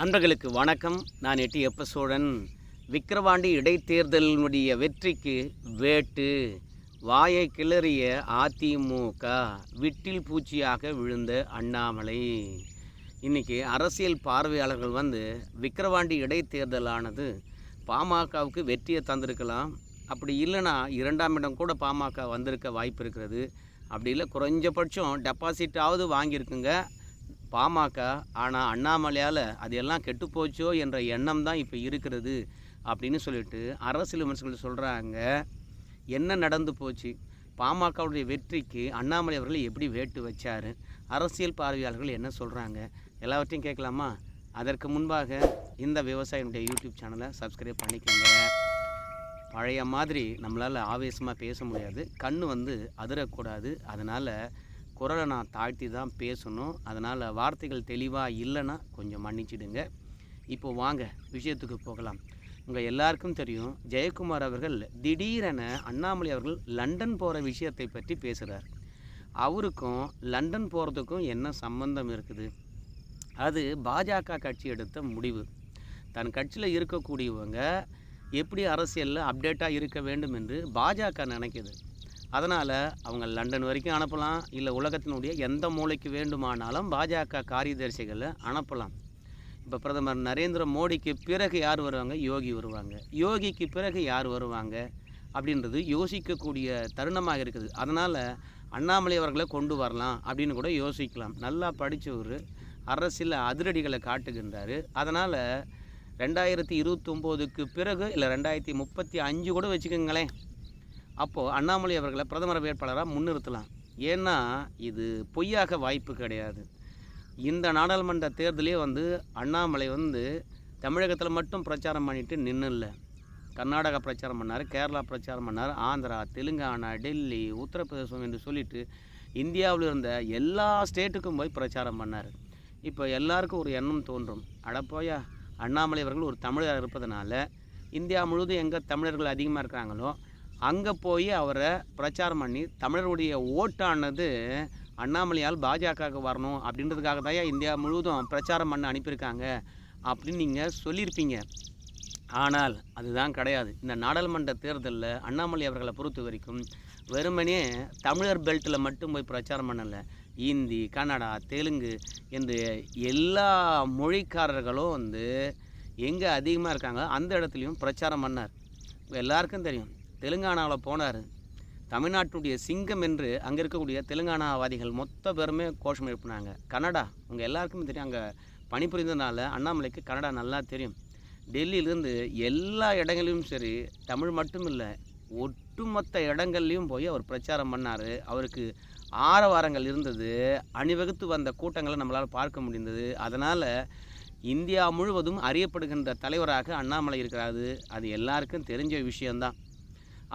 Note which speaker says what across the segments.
Speaker 1: நண்பர்களுக்கு வணக்கம். நான் எட்டி எப்ப சோழன் விக்கிரவாண்டி இடைத்தேர்தலினுடைய வெற்றிக்கு வேட்டு. வாயை கிளறிய அதிமுக விட்டில் பூச்சியாக விழுந்த அண்ணாமலை. இன்னைக்கு அரசியல் பார்வையாளர்கள் வந்து விக்கிரவாண்டி இடைத்தேர்தலானது பாமகவுக்கு வெற்றியை தந்திருக்கலாம். அப்படி இல்லைன்னா இரண்டாம் இடம் கூட பாமக வந்திருக்க வாய்ப்பு இருக்கிறது. அப்படி இல்லை குறைஞ்சபட்சம் டெபாசிட்டாவது வாங்கியிருக்குங்க. பாமக ஆனால் அண்ணாமலையால் அது எல்லாம் கெட்டுப்போச்சோ என்ற எண்ணம் தான் இப்போ இருக்கிறது அப்படின்னு சொல்லிட்டு அரசியல் விமர்சகர்கள் சொல்கிறாங்க என்ன நடந்து போச்சு? பாமகவுடைய வெற்றிக்கு அண்ணாமலை அவர்கள் எப்படி வேட்டு வச்சார்? அரசியல் பார்வையாளர்கள் என்ன சொல்கிறாங்க எல்லாவற்றையும் கேட்கலாமா? அதற்கு முன்பாக இந்த விவசாயினுடைய யூடியூப் சேனலை சப்ஸ்கிரைப் பண்ணிக்கோங்க. பழைய மாதிரி நம்மளால் ஆவேசமாக பேச முடியாது. கண் வந்து அதிரக்கூடாது. அதனால் குரலை நான் தாழ்த்தி தான் பேசணும். அதனால் வார்த்தைகள் தெளிவாக இல்லைன்னா கொஞ்சம் மன்னிச்சிடுங்க. இப்போ வாங்க விஷயத்துக்கு போகலாம். உங்கள் எல்லாருக்கும் தெரியும் ஜெயக்குமார் அவர்கள் திடீரென அண்ணாமலை அவர்கள் லண்டன் போகிற விஷயத்தை பற்றி பேசுகிறார் அவருக்கும் லண்டன் போகிறதுக்கும் என்ன சம்பந்தம் இருக்குது? அது பாஜக கட்சி எடுத்த முடிவு. தன் கட்சியில் இருக்கக்கூடியவங்க எப்படி அரசியலில் அப்டேட்டாக இருக்க வேண்டும் என்று பாஜக நினைக்கிது. அதனால் அவங்க லண்டன் வரைக்கும் அனுப்பலாம். இல்லை உலகத்தினுடைய எந்த மூலைக்கு வேண்டுமானாலும் பாஜக காரியதரிசிகளை அனுப்பலாம். இப்போ பிரதமர் நரேந்திர மோடிக்கு பிறகு யார் வருவாங்க? யோகி வருவாங்க. யோகிக்கு பிறகு யார் வருவாங்க? அப்படின்றது யோசிக்கக்கூடிய தருணமாக இருக்குது. அதனால் அண்ணாமலை அவர்களை கொண்டு வரலாம் அப்படின்னு கூட யோசிக்கலாம். நல்லா படித்தவர் அரசியல் அதிரடிகளை காட்டுகின்றார். அதனால் ரெண்டாயிரத்தி இருபத்தொம்போதுக்கு பிறகு இல்லை ரெண்டாயிரத்தி முப்பத்தி அஞ்சு கூட வச்சுக்கோங்களேன். அப்போது அண்ணாமலை அவர்களை பிரதமர் வேட்பாளராக முன்னிறுத்தலாம். ஏன்னா இது பொய்யாக வாய்ப்பு கிடையாது. இந்த நாடாளுமன்ற தேர்தலே வந்து அண்ணாமலை வந்து தமிழகத்தில் மட்டும் பிரச்சாரம் பண்ணிட்டு நின்று இல்லை கர்நாடகா பிரச்சாரம் பண்ணார் கேரளா பிரச்சாரம் பண்ணார் ஆந்திரா தெலுங்கானா டெல்லி உத்தரப்பிரதேசம் என்று சொல்லிட்டு இந்தியாவில் இருந்த எல்லா ஸ்டேட்டுக்கும் போய் பிரச்சாரம் பண்ணார். இப்போ எல்லாருக்கும் ஒரு எண்ணம் தோன்றும். அடப்போயா அண்ணாமலை அவர்கள் ஒரு தமிழர் இருப்பதனால இந்தியா முழுவதும் எங்கே தமிழர்கள் அதிகமாக இருக்கிறாங்களோ அங்கே போய் அவரை பிரச்சாரம் பண்ணி தமிழருடைய ஓட்டானது அண்ணாமலையால் பாஜகவுக்கு வரணும் அப்படின்றதுக்காக தான் இந்தியா முழுவதும் பிரச்சாரம் பண்ண அனுப்பியிருக்காங்க அப்படின்னு நீங்கள் சொல்லியிருப்பீங்க. ஆனால் அதுதான் கிடையாது. இந்த நாடாளுமன்ற தேர்தலில் அண்ணாமலை அவர்களை பொறுத்த வரைக்கும் வெறுமனே தமிழர் பெல்ட்டில் மட்டும் போய் பிரச்சாரம் பண்ணலை. இந்தி கன்னடா தெலுங்கு என்று எல்லா மொழிக்காரர்களும் வந்து எங்கே அதிகமாக இருக்காங்க அந்த இடத்துலையும் பிரச்சாரம் பண்ணார். எல்லாருக்கும் தெரியும். தெலுங்கானாவில் போனார். தமிழ்நாட்டுடைய சிங்கம் என்று அங்கே இருக்கக்கூடிய தெலுங்கானாவாதிகள் மொத்த பேருமே கோஷம் எழுப்பினாங்க. கனடா உங்கள் எல்லாருக்குமே தெரியும் அங்கே பணிபுரிந்ததுனால அண்ணாமலைக்கு கன்னடா நல்லா தெரியும். டெல்லியிலேருந்து எல்லா இடங்களிலும் சரி தமிழ் மட்டும் இல்லை ஒட்டுமொத்த இடங்கள்லையும் போய் அவர் பிரச்சாரம் பண்ணார். அவருக்கு ஆரவாரங்கள் இருந்தது அணிவகுத்து வந்த கூட்டங்களை நம்மளால் பார்க்க முடிந்தது. அதனால் இந்தியா முழுவதும் அறியப்படுகின்ற தலைவராக அண்ணாமலை இருக்கிறாரு. அது எல்லாருக்கும் தெரிஞ்ச விஷயந்தான்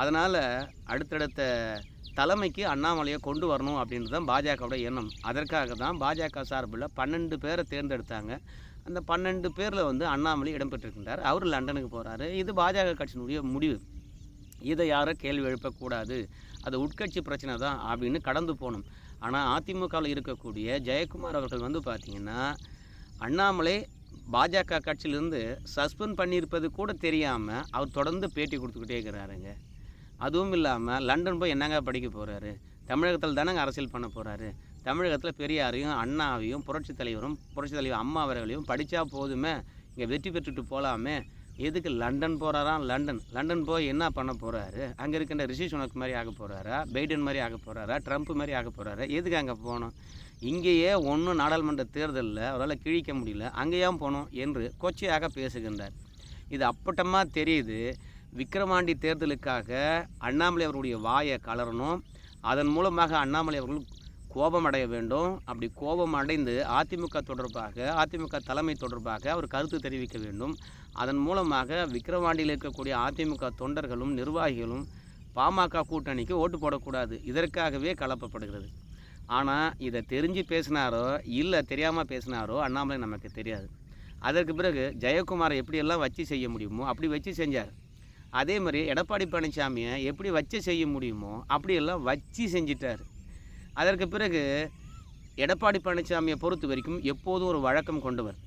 Speaker 1: அதனால் அடுத்தடுத்த தலைமைக்கு அண்ணாமலையை கொண்டு வரணும் அப்படின்றது தான் பாஜகவோட எண்ணம். அதற்காக தான் பாஜக சார்பில் பன்னெண்டு பேரை தேர்ந்தெடுத்தாங்க. அந்த பன்னெண்டு பேரில் வந்து அண்ணாமலை இடம்பெற்றிருக்கின்றார். அவர் லண்டனுக்கு போகிறாரு இது பாஜக கட்சியினுடைய முடிவு. இதை யாரும் கேள்வி எழுப்பக்கூடாது. அது உட்கட்சி பிரச்சனை தான் அப்படின்னு கடந்து போகணும். ஆனால் அதிமுகவில் இருக்கக்கூடிய ஜெயக்குமார் அவர்கள் வந்து பார்த்திங்கன்னா அண்ணாமலை பாஜக கட்சியிலேருந்து சஸ்பெண்ட் பண்ணியிருப்பது கூட தெரியாமல் அவர் தொடர்ந்து பேட்டி கொடுத்துக்கிட்டே இருக்கிறாருங்க. அதுவும் இல்லாமல் லண்டன் போய் என்னங்க படிக்க போகிறாரு தமிழகத்தில் தானங்க அரசியல் பண்ண போகிறாரு தமிழகத்தில் பெரியாரையும் அண்ணாவையும் புரட்சித் தலைவரும் புரட்சி தலைவர் அம்மா அவர்களையும் படித்தா போதுமே? இங்கே வெற்றி பெற்றுட்டு போகலாமே எதுக்கு லண்டன் போகிறாராம் லண்டன். லண்டன் போய் என்ன பண்ண போகிறாரு அங்கே இருக்கின்ற ரிஷி சுனக் மாதிரி ஆக போகிறாரா பைடன் மாதிரி ஆக போகிறாரா ட்ரம்ப் மாதிரி ஆக போகிறாரா எதுக்கு அங்கே போகணும்? இங்கேயே ஒன்றும் நாடாளுமன்ற தேர்தலில் அவரால் கிழிக்க முடியல. அங்கேயும் போகணும் என்று கொச்சையாக பேசுகின்றார். இது அப்பட்டமாக தெரியுது. விக்கிரவாண்டி தேர்தலுக்காக அண்ணாமலை அவருடைய வாயை கலரணும். அதன் மூலமாக அண்ணாமலை அவர்கள் கோபம் அடைய வேண்டும். அப்படி கோபம் அடைந்து அதிமுக தொடர்பாக அதிமுக தலைமை தொடர்பாக அவர் கருத்து தெரிவிக்க வேண்டும். அதன் மூலமாக விக்கிரவாண்டியில் இருக்கக்கூடிய அதிமுக தொண்டர்களும் நிர்வாகிகளும் பாமக கூட்டணிக்கு ஓட்டு போடக்கூடாது. இதற்காகவே கலப்பப்படுகிறது. ஆனால் இதை தெரிஞ்சு பேசினாரோ இல்லை தெரியாமல் பேசினாரோ அண்ணாமலை நமக்கு தெரியாது. அதற்கு பிறகு ஜெயக்குமாரை எப்படியெல்லாம் வச்சு செய்ய முடியுமோ அப்படி வச்சு செஞ்சார். அதே மாதிரி எடப்பாடி பழனிசாமியை எப்படி வச்சு செய்ய முடியுமோ அப்படியெல்லாம் வச்சு செஞ்சிட்டார். அதற்கு பிறகு எடப்பாடி பழனிசாமியை பொறுத்த வரைக்கும் எப்போதும் ஒரு வழக்கம் கொண்டவர்.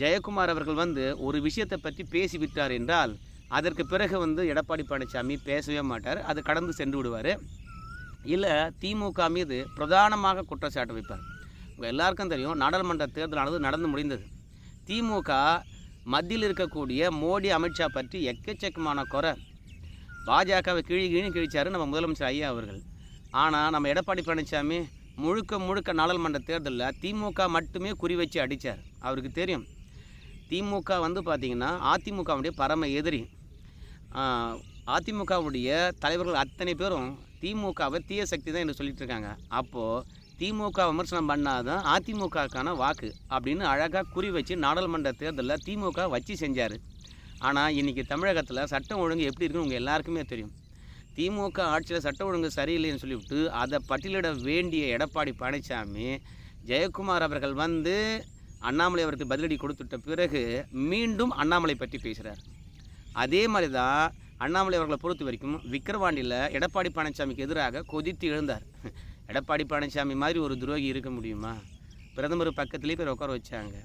Speaker 1: ஜெயக்குமார் அவர்கள் வந்து ஒரு விஷயத்தை பற்றி பேசிவிட்டார் என்றால் அதற்கு பிறகு வந்து எடப்பாடி பழனிசாமி பேசவே மாட்டார் அது கடந்து சென்று விடுவார். இல்லை திமுக மீது பிரதானமாக குற்றச்சாட்டு வைப்பார். உங்கள் எல்லாருக்கும் தெரியும் நாடாளுமன்ற தேர்தலானது நடந்து முடிந்தது. திமுக மத்தியில் இருக்கக்கூடிய மோடி அமித்ஷா பற்றி எக்கச்சக்கமான குறை. பாஜகவை கிழி கிழி நம்ம முதலமைச்சர் ஐயா அவர்கள். ஆனால் நம்ம எடப்பாடி பழனிசாமி முழுக்க முழுக்க நாடாளுமன்ற தேர்தலில் திமுக மட்டுமே குறி வச்சு அடித்தார் அவருக்கு தெரியும். திமுக வந்து பார்த்திங்கன்னா அதிமுகவுடைய பரம எதிரி. அதிமுகவுடைய தலைவர்கள் அத்தனை பேரும் திமுகவை தீய சக்தி தான் என்று சொல்லிட்டு இருக்காங்க. அப்போது திமுக விமர்சனம் பண்ணாதான் அதிமுகக்கான வாக்கு அப்படின்னு அழகாக குறி வச்சு நாடாளுமன்ற தேர்தலில் திமுக வச்சு செஞ்சார். ஆனால் இன்றைக்கி தமிழகத்தில் சட்டம் ஒழுங்கு எப்படி இருக்குன்னு உங்கள் எல்லாருக்குமே தெரியும். திமுக ஆட்சியில் சட்ட ஒழுங்கு சரியில்லைன்னு சொல்லிவிட்டு அதை பட்டியலிட வேண்டிய எடப்பாடி பழனிசாமி ஜெயக்குமார் அவர்கள் வந்து அண்ணாமலை அவருக்கு பதிலடி கொடுத்துட்ட பிறகு மீண்டும் அண்ணாமலை பற்றி பேசுகிறார் அதே மாதிரி தான் அண்ணாமலை அவர்களை பொறுத்த வரைக்கும் விக்கிரவாண்டியில் எடப்பாடி பழனிசாமிக்கு எதிராக கொதித்து எழுந்தார். எடப்பாடி பழனிசாமி மாதிரி ஒரு துரோகி இருக்க முடியுமா? பிரதமர் பக்கத்துலேயே பேர் உட்கார வச்சாங்க.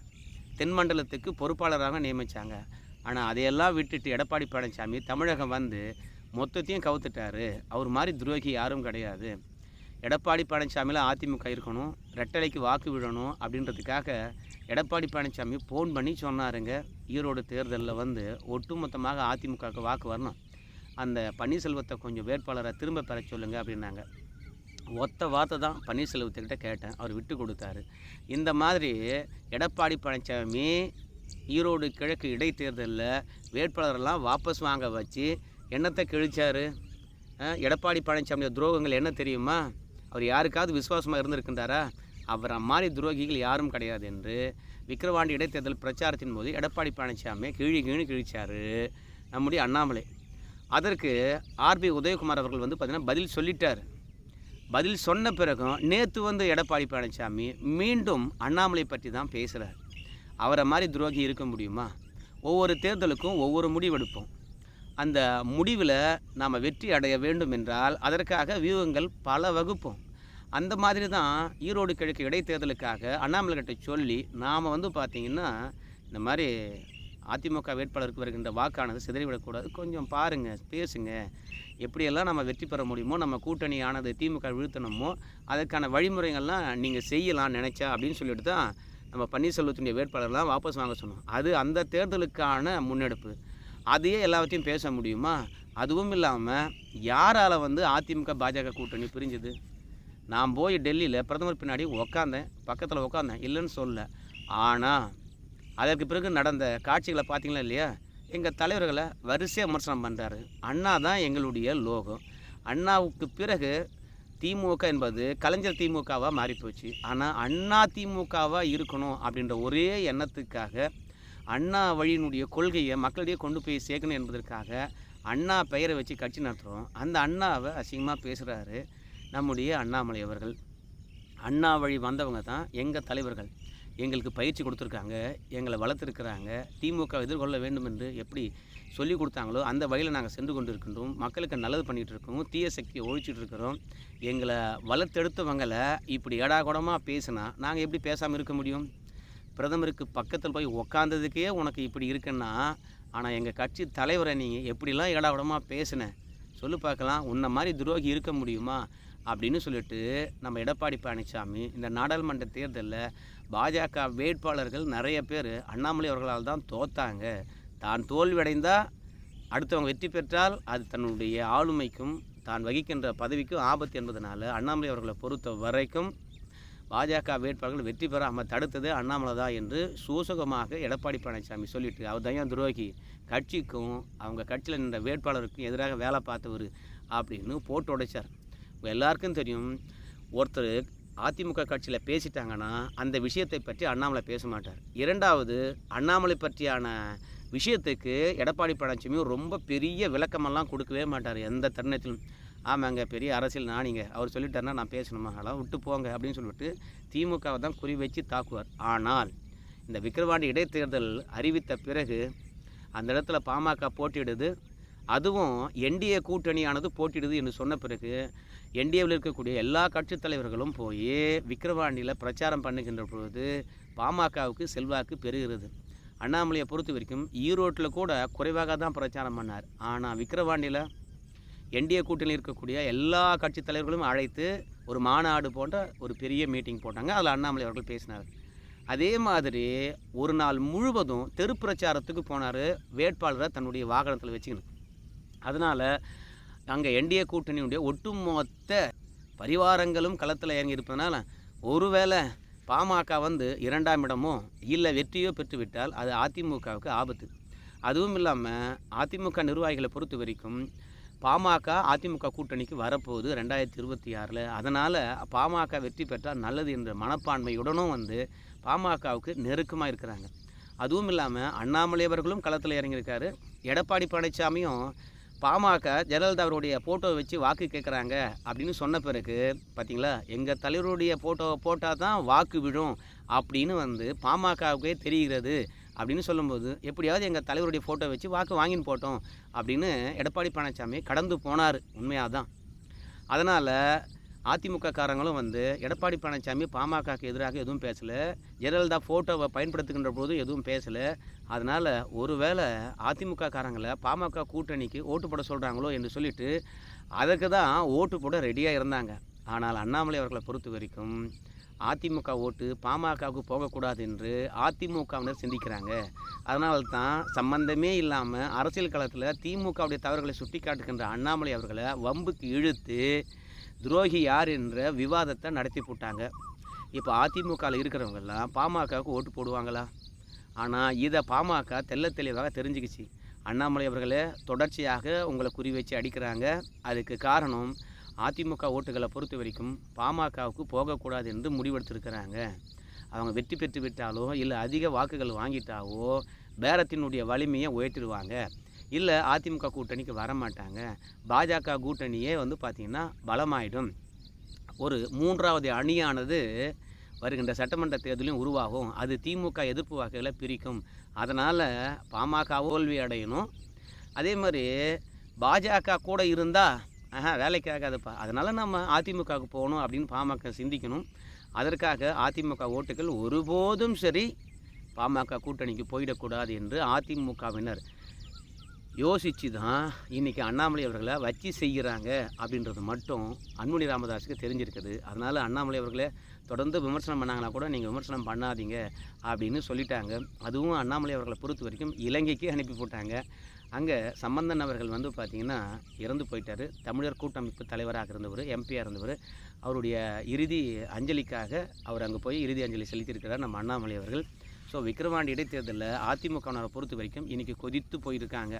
Speaker 1: தென் மண்டலத்துக்கு பொறுப்பாளராக நியமித்தாங்க ஆனால் அதையெல்லாம் விட்டுட்டு எடப்பாடி பழனிசாமி தமிழகம் வந்து மொத்தத்தையும் கவுத்துட்டாரு. அவர் மாதிரி துரோகி யாரும் கிடையாது. எடப்பாடி பழனிசாமியில் அதிமுக இருக்கணும் ரெட்டலைக்கு வாக்கு விழணும் அப்படின்றதுக்காக எடப்பாடி பழனிசாமி ஃபோன் பண்ணி சொன்னாருங்க. ஈரோடு தேர்தலில் வந்து ஒட்டுமொத்தமாக அதிமுகவுக்கு வாக்கு வரணும். அந்த பன்னீர்செல்வத்தை கொஞ்சம் வேட்பாளரை திரும்ப பெற சொல்லுங்கள் அப்படின்னாங்க. ஒத்த வார்த்தை தான் பன்னீர்செல்வத்துக்கிட்ட கேட்டேன். அவர் விட்டு கொடுத்தாரு. இந்த மாதிரி எடப்பாடி பழனிசாமி ஈரோடு கிழக்கு இடைத்தேர்தலில் வேட்பாளரெல்லாம் வாபஸ் வாங்க வச்சு என்னத்தை கிழிச்சாரு? எடப்பாடி பழனிசாமியோட துரோகங்கள் என்ன தெரியுமா? அவர் யாருக்காவது விசுவாசமாக இருந்திருக்கின்றாரா? அவரை மாதிரி துரோகிகள் யாரும் கிடையாது என்று விக்கிரவாண்டி இடைத்தேர்தல் பிரச்சாரத்தின் போது எடப்பாடி பழனிசாமி கிழி கிழி கிழிச்சாரு நம்முடைய அண்ணாமலை. அதற்கு ஆர்பி உதயகுமார் அவர்கள் வந்து பார்த்திங்கன்னா பதில் சொல்லிட்டார். பதில் சொன்ன பிறகும் நேற்று வந்து எடப்பாடி பழனிசாமி மீண்டும் அண்ணாமலை பற்றி தான் பேசுகிறார் அவரை மாதிரி துரோகி இருக்க முடியுமா? ஒவ்வொரு தேர்தலுக்கும் ஒவ்வொரு முடிவெடுப்போம் அந்த முடிவில் நாம் வெற்றி அடைய வேண்டும் என்றால் அதற்காக வியூகங்கள் பல வகுப்போம். அந்த மாதிரி தான் ஈரோடு கிழக்கு இடைத்தேர்தலுக்காக அண்ணாமலை கிட்ட சொல்லி நாம் வந்து பார்த்திங்கன்னா இந்த மாதிரி அதிமுக வேட்பாளருக்கு வருகின்ற வாக்கானது சிதறிவிடக்கூடாது. கொஞ்சம் பாருங்கள் பேசுங்க. எப்படியெல்லாம் நம்ம வெற்றி பெற முடியுமோ நம்ம கூட்டணியானது திமுக வீழ்த்தணுமோ அதற்கான வழிமுறைகள்லாம் நீங்கள் செய்யலாம் நினச்சா அப்படின்னு சொல்லிட்டு தான் நம்ம பன்னீர்செல்வத்தினுடைய வேட்பாளர்லாம் வாபஸ் வாங்க சொன்னோம். அது அந்த தேர்தலுக்கான முன்னெடுப்பு. அதையே எல்லாத்தையும் பேச முடியுமா? அதுவும் இல்லாமல் யாரால் வந்து அதிமுக பாஜக கூட்டணி பிரிஞ்சுது? நான் போய் டெல்லியில் பிரதமர் பின்னாடி உக்காந்தேன் பக்கத்தில் உக்காந்தேன் இல்லைன்னு சொல்லலை. ஆனால் அதற்கு பிறகு நடந்த காட்சிகளை பார்த்தீங்களா இல்லையா? எங்கள் தலைவர்களை வரிசையாக விமர்சனம் பண்ணுறாரு அண்ணா தான் எங்களுடைய லோகம் அண்ணாவுக்கு பிறகு திமுக என்பது கலைஞர் திமுகவாக மாறிப்போச்சு. ஆனால் அண்ணா திமுகவாக இருக்கணும் அப்படின்ற ஒரே எண்ணத்துக்காக அண்ணா வழியினுடைய கொள்கையை மக்களிடையே கொண்டு போய் சேர்க்கணும் என்பதற்காக அண்ணா பெயரை வச்சு கட்சி நடத்துகிறோம் அந்த அண்ணாவை அசிங்கமாக பேசுகிறாரு நம்முடைய அண்ணாமலை அவர்கள். அண்ணா வழி வந்தவங்க தான் எங்கள் தலைவர்கள். எங்களுக்கு பயிற்சி கொடுத்துருக்காங்க எங்களை வளர்த்துருக்குறாங்க திமுக எதிர்கொள்ள வேண்டும் என்று எப்படி சொல்லி கொடுத்தாங்களோ அந்த வழியில் நாங்கள் சென்று கொண்டு இருக்கின்றோம் மக்களுக்கு நல்லது பண்ணிகிட்டு இருக்கோம் தீய சக்தியை ஒழிச்சிட்டு இருக்கிறோம். எங்களை வளர்த்தெடுத்தவங்களை இப்படி ஏடாகுடமாக பேசினா நாங்கள் எப்படி பேசாமல் இருக்க முடியும்? பிரதமருக்கு பக்கத்தில் போய் உக்காந்ததுக்கே உனக்கு இப்படி இருக்குன்னா ஆனால் எங்கள் கட்சி தலைவரை நீங்கள் எப்படிலாம் ஏடாகுடமாக பேசின சொல்லு பார்க்கலாம் உன்னை மாதிரி துரோகி இருக்க முடியுமா? அப்படின்னு சொல்லிட்டு நம்ம எடப்பாடி பழனிசாமி இந்த நாடாளுமன்ற தேர்தலில் பாஜக வேட்பாளர்கள் நிறைய பேர் அண்ணாமலை அவர்களால் தான் தோத்தாங்க. தான் தோல்வியடைந்தால் அடுத்தவங்க வெற்றி பெற்றால் அது தன்னுடைய ஆளுமைக்கும் தான் வகிக்கின்ற பதவிக்கும் ஆபத்து என்பதனால் அண்ணாமலை அவர்களை பொறுத்த வரைக்கும் பாஜக வேட்பாளர்கள் வெற்றி பெறாமல் தடுத்தது அண்ணாமலை தான் என்று சூசகமாக எடப்பாடி பழனிசாமி சொல்லிட்டு அவர் தான் துரோகி கட்சிக்கும் அவங்க கட்சியில் நின்ற வேட்பாளருக்கும் எதிராக வேலை பார்த்தவர் அப்படின்னு போட்டு உடைச்சார். எல்லாருக்கும் தெரியும் ஒருத்தர் அதிமுக கட்சியில் பேசிட்டாங்கன்னா அந்த விஷயத்தை பற்றி அண்ணாமலை பேச மாட்டார். இரண்டாவது அண்ணாமலை பற்றியான விஷயத்துக்கு எடப்பாடி பழனிசாமி ரொம்ப பெரிய விளக்கமெல்லாம் கொடுக்கவே மாட்டார் எந்த தருணத்திலும். ஆமாங்க பெரிய அரசியல் நானிங்க அவர் சொல்லிட்டாருன்னா நான் பேசணுமா? அதெல்லாம் விட்டு போங்க அப்படின்னு சொல்லிட்டு திமுகவை தான் குறி வச்சு தாக்குவார். ஆனால் இந்த விக்கிரவாண்டி இடைத்தேர்தல் அறிவித்த பிறகு அந்த இடத்துல பாமக போட்டியிடுது. அதுவும் என்டிஏ கூட்டணியானது போட்டிடுது என்று சொன்ன பிறகு என்டிஏவில் இருக்கக்கூடிய எல்லா கட்சித் தலைவர்களும் போய் விக்கிரவாண்டியில் பிரச்சாரம் பண்ணுகின்ற பொழுது பாமகவுக்கு செல்வாக்கு பெறுகிறது அண்ணாமலையை பொறுத்த வரைக்கும் ஈரோட்டில் கூட குறைவாக தான் பிரச்சாரம் பண்ணார். ஆனால் விக்கிரவாண்டியில் என்டிஏ கூட்டணியில் இருக்கக்கூடிய எல்லா கட்சி தலைவர்களும் அழைத்து ஒரு மாநாடு போன்ற ஒரு பெரிய மீட்டிங் போட்டாங்க. அதில் அண்ணாமலை அவர்கள் பேசினார். அதே மாதிரி ஒரு நாள் முழுவதும் தெரு பிரச்சாரத்துக்கு போனார் வேட்பாளரை தன்னுடைய வாகனத்தில் வச்சுக்கணும் அதனால் அங்கே என்டிஏ கூட்டணியுடைய ஒட்டுமொத்த பரிவாரங்களும் களத்தில் இறங்கி இருப்பதனால ஒருவேளை பாமக வந்து இரண்டாம் இடமோ இல்லை வெற்றியோ பெற்றுவிட்டால் அது அதிமுகவுக்கு ஆபத்து. அதுவும் இல்லாமல் அதிமுக நிர்வாகிகளை பொறுத்த வரைக்கும் பாமக அதிமுக கூட்டணிக்கு வரப்போகுது ரெண்டாயிரத்தி இருபத்தி ஆறில். அதனால் பாமக வெற்றி பெற்றால் நல்லது என்ற மனப்பான்மையுடனும் வந்து பாமகவுக்கு நெருக்கமாக இருக்கிறாங்க. அதுவும் இல்லாமல் அண்ணாமலை அவர்களும் களத்தில் இறங்கியிருக்காரு. எடப்பாடி பழனிசாமியும் பாமக ஜெயலலிதா அவருடைய வச்சு வாக்கு கேட்குறாங்க அப்படின்னு சொன்ன பிறகு பார்த்தீங்களா எங்கள் தலைவருடைய ஃபோட்டோவை போட்டால் தான் வாக்கு விழும் அப்படின்னு வந்து பாமகவுக்கே தெரிகிறது அப்படின்னு சொல்லும்போது எப்படியாவது எங்கள் தலைவருடைய ஃபோட்டோ வச்சு வாக்கு வாங்கின்னு போட்டோம் அப்படின்னு எடப்பாடி பழனிசாமி கடந்து போனார். உண்மையாக தான் அதனால் அதிமுக காரங்களும் வந்து எடப்பாடி பழனிசாமி பாமகக்கு எதிராக எதுவும் பேசலை. ஜெயலலிதா ஃபோட்டோவை பயன்படுத்துகின்ற போது எதுவும் பேசலை. அதனால் ஒருவேளை அதிமுக காரங்களை பாமக கூட்டணிக்கு ஓட்டு போட சொல்கிறாங்களோ என்று சொல்லிட்டு அதற்கு தான் ஓட்டு போட ரெடியாக இருந்தாங்க. ஆனால் அண்ணாமலை அவர்களை பொறுத்த வரைக்கும் அதிமுக ஓட்டு பாமகவுக்கு போகக்கூடாது என்று அதிமுகவினர் சிந்திக்கிறாங்க. அதனால தான் சம்பந்தமே இல்லாமல் அரசியல் களத்தில் திமுகவுடைய தவறுகளை சுட்டி காட்டுகின்ற அண்ணாமலை அவர்களை வம்புக்கு இழுத்து துரோகி யார் என்ற விவாதத்தை நடத்தி போட்டாங்க. இப்போ அதிமுகவில் இருக்கிறவங்கெல்லாம் பாமகவுக்கு ஓட்டு போடுவாங்களா? ஆனால் இதை பாமக தெல்ல தெளிவாக தெரிஞ்சுக்கிச்சு. அண்ணாமலை அவர்களே தொடர்ச்சியாக உங்களை குறி வச்சு அடிக்கிறாங்க. அதுக்கு காரணம் அதிமுக ஓட்டுகளை பொறுத்த வரைக்கும் பாமகவுக்கு போகக்கூடாது என்று முடிவெடுத்திருக்கிறாங்க. அவங்க வெற்றி பெற்று விட்டாலோ இல்லை அதிக வாக்குகள் வாங்கிட்டாவோ பேரத்தினுடைய வலிமையை உயர்த்திடுவாங்க. இல்லை அதிமுக கூட்டணிக்கு வரமாட்டாங்க. பாஜக கூட்டணியே வந்து பார்த்திங்கன்னா பலமாயிடும். ஒரு மூன்றாவது அணியானது வருகின்ற சட்டமன்ற தேர்தலையும் உருவாகும். அது திமுக எதிர்ப்பு வாக்குகளை பிரிக்கும். அதனால் பாமக தோல்வி அடையணும். அதே மாதிரி பாஜக கூட இருந்தால் ஆஹா வேலைக்கு ஆகாதுப்பா. அதனால் நம்ம அதிமுகவுக்கு போகணும் அப்படின்னு பாமக சிந்திக்கணும். அதற்காக அதிமுக ஓட்டுகள் ஒருபோதும் சரி பாமக கூட்டணிக்கு போயிடக்கூடாது என்று அதிமுகவினர் யோசித்து தான் இன்றைக்கி அண்ணாமலை அவர்களை வச்சு செய்கிறாங்க அப்படின்றது மட்டும் அன்புமணி ராமதாஸுக்கு தெரிஞ்சிருக்குது. அதனால் அண்ணாமலை அவர்களை தொடர்ந்து விமர்சனம் பண்ணாங்கன்னா கூட நீங்கள் விமர்சனம் பண்ணாதீங்க அப்படின்னு சொல்லிட்டாங்க. அதுவும் அண்ணாமலை அவர்களை பொறுத்த வரைக்கும் இலங்கைக்கு அனுப்பி போட்டாங்க. அங்கே சம்பந்தன் அவர்கள் வந்து பார்த்திங்கன்னா இறந்து போயிட்டார். தமிழர் கூட்டமைப்பு தலைவராக இருந்தவர் எம்பியாக இருந்தவர். அவருடைய இறுதி அஞ்சலிக்காக அவர் அங்கே போய் இறுதி அஞ்சலி செலுத்தியிருக்கிறார் நம்ம அண்ணாமலை அவர்கள். ஸோ விக்கிரவாண்டி இடைத்தேர்தலில் அதிமுகவினரை பொறுத்த வரைக்கும் இன்றைக்கி கொதித்து போயிருக்காங்க.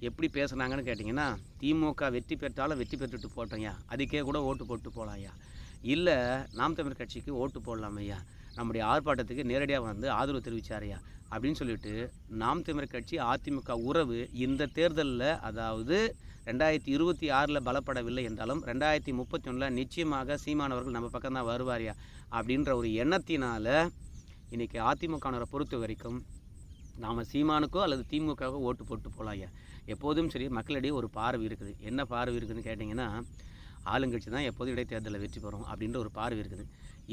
Speaker 1: எப்படி பேசுனாங்கன்னு கேட்டிங்கன்னா திமுக வெற்றி பெற்றாலும் வெற்றி பெற்றுட்டு போட்டோம்யா. அதுக்கே கூட ஓட்டு போட்டு போகலாம்யா இல்லை நாம் தமிழ் கட்சிக்கு ஓட்டு போடலாம் ஐயா நம்முடைய ஆர்ப்பாட்டத்துக்கு நேரடியாக வந்து ஆதரவு தெரிவித்தாரையா அப்படின்னு சொல்லிட்டு நாம் தமிழ் கட்சி அதிமுக உறவு இந்த தேர்தலில் அதாவது ரெண்டாயிரத்தி இருபத்தி ஆறில் பலப்படவில்லை என்றாலும் ரெண்டாயிரத்தி முப்பத்தி ஒன்றில் நிச்சயமாக சீமானவர்கள் நம்ம பக்கம் தான் வருவாரியா. அப்படின்ற ஒரு எண்ணத்தினால் இன்றைக்கி அதிமுகவினரை பொறுத்த வரைக்கும் நாம் சீமானுக்கோ அல்லது திமுகவோ ஓட்டு போட்டு போகலாம் ஐயா எப்போதும் சரி மக்களிடையே ஒரு பார்வை இருக்குது. என்ன பார்வை இருக்குதுன்னு கேட்டிங்கன்னா ஆளுங்கட்சி தான் எப்போதும் இடைத்தேர்தலில் வெற்றி பெறும் அப்படின்ற ஒரு பார்வை இருக்குது.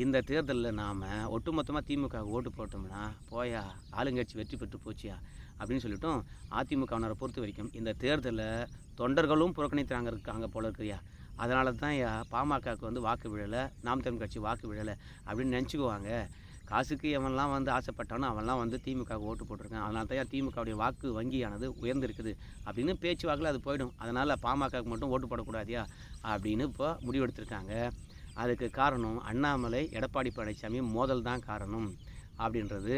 Speaker 1: இந்த தேர்தலில் நாம் ஒட்டுமொத்தமாக திமுக ஓட்டு போட்டோம்னா போயா ஆளுங்கட்சி வெற்றி பெற்று போச்சியா அப்படின்னு சொல்லிட்டோம் அதிமுகவினரை பொறுத்த வரைக்கும் இந்த தேர்தலில் தொண்டர்களும் புறக்கணித்தாங்க இருக்காங்க போல இருக்கிறியா அதனால தான் ஐயா பாமகவுக்கு வந்து வாக்கு விழலை நாம் தமிழ் கட்சி வாக்கு விழலை அப்படின்னு நினச்சிக்குவாங்க. காசுக்கு எவன்லாம் வந்து ஆசைப்பட்டானோ அவன்லாம் வந்து திமுக ஓட்டு போட்டிருக்கான் அதனால தான் திமுகவுடைய வாக்கு வங்கியானது உயர்ந்திருக்குது. அப்படின்னு பேச்சு வாக்கில் அது போயிடும். அதனால் பாமகவுக்கு மட்டும் ஓட்டு போடக்கூடாதியா? அப்படின்னு இப்போ முடிவெடுத்திருக்காங்க. அதுக்கு காரணம் அண்ணாமலை எடப்பாடி பழனிசாமி மோதல் தான் காரணம் அப்படின்றது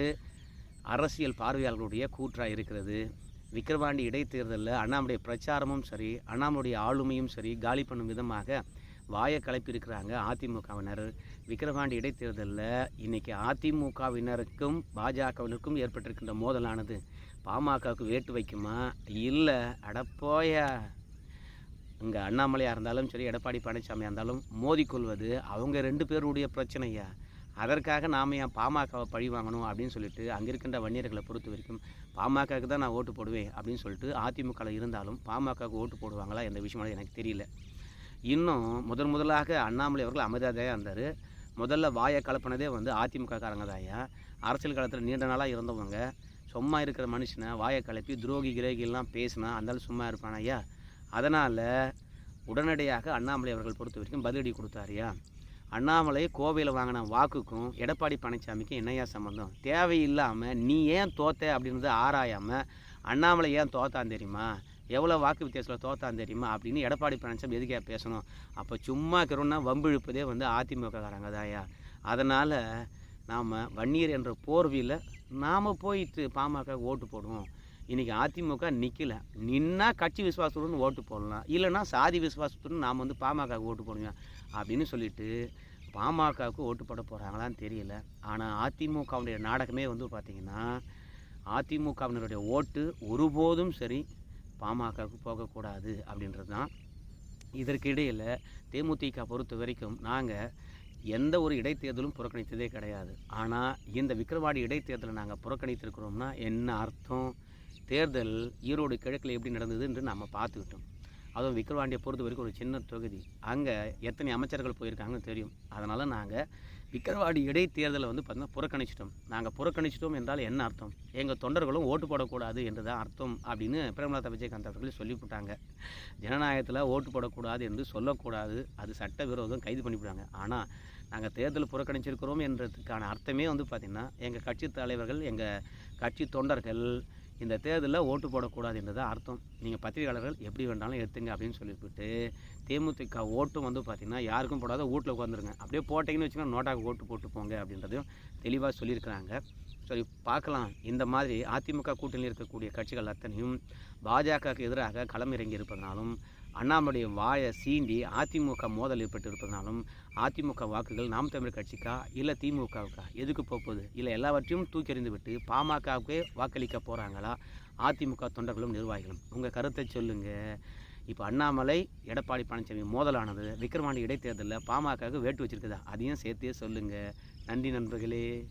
Speaker 1: அரசியல் பார்வையாளர்களுடைய கூற்றாக இருக்கிறது. விக்கிரவாண்டி இடைத்தேர்தலில் அண்ணாமலை பிரச்சாரமும் சரி அண்ணாமலுடைய ஆளுமையும் சரி காலி பண்ணும் விதமாக வாயை கலப்பியிருக்கிறாங்க அதிமுகவினர். விக்கிரவாண்டி இடைத்தேர்தலில் இன்றைக்கி அதிமுகவினருக்கும் பாஜகவினருக்கும் ஏற்பட்டிருக்கின்ற மோதலானது. பாமகவுக்கு வேட்டு வைக்குமா? இல்லை அடப்போய இங்கே அண்ணாமலையாக இருந்தாலும் சரி எடப்பாடி பழனிசாமியாக இருந்தாலும் மோதிக்கொள்வது அவங்க ரெண்டு பேருடைய பிரச்சனையா? அதற்காக நாம் ஏன் பாமகவை பழி வாங்கணும் அப்படின்னு சொல்லிட்டு அங்கே இருக்கின்ற வன்னியர்களை பொறுத்த வரைக்கும் பாமகவுக்கு தான் நான் ஓட்டு போடுவேன் அப்படின்னு சொல்லிட்டு அதிமுகவில் இருந்தாலும் பாமகவுக்கு ஓட்டு போடுவாங்களா எந்த விஷயம் எனக்கு தெரியல. இன்னும் முதன் முதலாக அண்ணாமலை அவர்கள் அமைதியாக இருந்தார். முதல்ல வாயை கலப்பினதே வந்து அதிமுக காரங்க தாயா அரசியல் காலத்தில் நீண்ட நாளாக இருந்தவங்க. சும்மா இருக்கிற மனுஷனை வாயை கலப்பி துரோகி கிரேகிலாம் பேசினா அந்தாலும் சும்மா இருப்பான் ஐயா? அதனால் உடனடியாக அண்ணாமலை அவர்கள் பொறுத்த வரைக்கும் பதிலடி கொடுத்தாருயா அண்ணாமலை கோவையில் வாங்கின வாக்குக்கும் எடப்பாடி பழனிசாமிக்கும் என்னையா சம்மந்தம் தேவையில்லாமல் நீ ஏன் தோத்த அப்படின்றத ஆராயாமல் அண்ணாமலை ஏன் தோத்தான் தெரியுமா? எவ்வளோ வாக்கு வித்தியாசத்தில் தோத்தான் தெரியுமா? அப்படின்னு எடப்பாடி பழனிசாமி எதுக்கே பேசணும்? அப்போ சும்மா இருக்கிறோன்னா வம்பு இழுப்பதே வந்து அதிமுககாரங்க தாயா அதனால் நாம் வன்னியர் என்ற போர்வையில் நாம் போயிட்டு பாமக ஓட்டு போடுவோம். இன்றைக்கி அதிமுக நிற்கலை நின்னா கட்சி விசுவாசத்துடன் ஓட்டு போடலாம். இல்லைனா சாதி விசுவாசத்துடன் நாம் வந்து பாமக ஓட்டு போடுங்க. அப்படின்னு சொல்லிட்டு பாமகவுக்கு ஓட்டு போட போகிறாங்களான்னு தெரியல. ஆனால் அதிமுகவுடைய நாடகமே வந்து பார்த்திங்கன்னா அதிமுகவினருடைய ஓட்டு ஒருபோதும் சரி பாமகவுக்கு போகக்கூடாது அப்படின்றது தான். இதற்கு இடையில் தேமுதிக பொறுத்த வரைக்கும் நாங்கள் எந்த ஒரு இடைத்தேர்தலும் புறக்கணித்ததே கிடையாது. ஆனால் இந்த விக்கிரவாடி இடைத்தேர்தலை நாங்கள் புறக்கணித்திருக்கிறோம்னா என்ன அர்த்தம்? தேர்தல் ஈரோடு கிழக்கில் எப்படி நடந்தது என்று நம்ம பார்த்துக்கிட்டோம். அதுவும் விக்கிரவாண்டியை பொறுத்த வரைக்கும் ஒரு சின்ன தொகுதி. அங்கே எத்தனை அமைச்சர்கள் போயிருக்காங்கன்னு தெரியும். அதனால் நாங்கள் விக்கிரவாடி இடைத்தேர்தலை வந்து பார்த்திங்கன்னா புறக்கணிச்சிட்டோம். நாங்கள் புறக்கணிச்சிட்டோம் என்றால் என்ன அர்த்தம்? எங்கள் தொண்டர்களும் ஓட்டு போடக்கூடாது என்று தான் அர்த்தம் அப்படின்னு பிரேமலதா விஜயகாந்த் அவர்கள் சொல்லிவிட்டாங்க. ஜனநாயகத்தில் ஓட்டு போடக்கூடாது என்று சொல்லக்கூடாது. அது சட்டவிரோதம் கைது பண்ணிவிடுவாங்க ஆனால் நாங்கள் தேர்தல் புறக்கணிச்சிருக்கிறோம் என்றதுக்கான அர்த்தமே வந்து பார்த்திங்கன்னா எங்கள் கட்சி தலைவர்கள் எங்கள் கட்சி தொண்டர்கள் இந்த தேர்தலில் ஓட்டு போடக்கூடாது என்றது அர்த்தம். நீங்கள் பத்திரிகையாளர்கள் எப்படி வேண்டாலும் எடுத்துங்க அப்படின்னு சொல்லிவிட்டு தேமுதிக ஓட்டும் வந்து பார்த்திங்கன்னா யாருக்கும் போடாத வீட்டில் உட்காந்துருங்க அப்படியே போட்டிங்கன்னு வச்சுக்கோங்க நோட்டாக ஓட்டு போட்டு போங்க அப்படின்றதையும் தெளிவாக சொல்லியிருக்கிறாங்க. சரி பார்க்கலாம். இந்த மாதிரி அதிமுக கூட்டணியில் இருக்கக்கூடிய கட்சிகள் அத்தனையும் பாஜகவுக்கு எதிராக களமிறங்கி இருப்பதனாலும் அண்ணாமலைய வாயை சீண்டி அதிமுக மோதல் ஏற்பட்டு இருப்பதனாலும் அதிமுக வாக்குகள் நாம் தமிழ் கட்சிக்கா? இல்லை திமுகவுக்கா? எதுக்கு போகுது? இல்லை எல்லாவற்றையும் தூக்கி எறிந்து விட்டு பாமகவுக்கே வாக்களிக்க போகிறாங்களா அதிமுக தொண்டர்களும் நிர்வாகிகளும். உங்கள் கருத்தை சொல்லுங்கள் இப்போ அண்ணாமலை எடப்பாடி பழனிசாமி மோதலானது விக்கிரவாண்டி இடைத்தேர்தலில் பாமகவுக்கு வேட்டு வச்சிருக்குதா? அதையும் சேர்த்தே சொல்லுங்கள் நன்றி நண்பர்களே.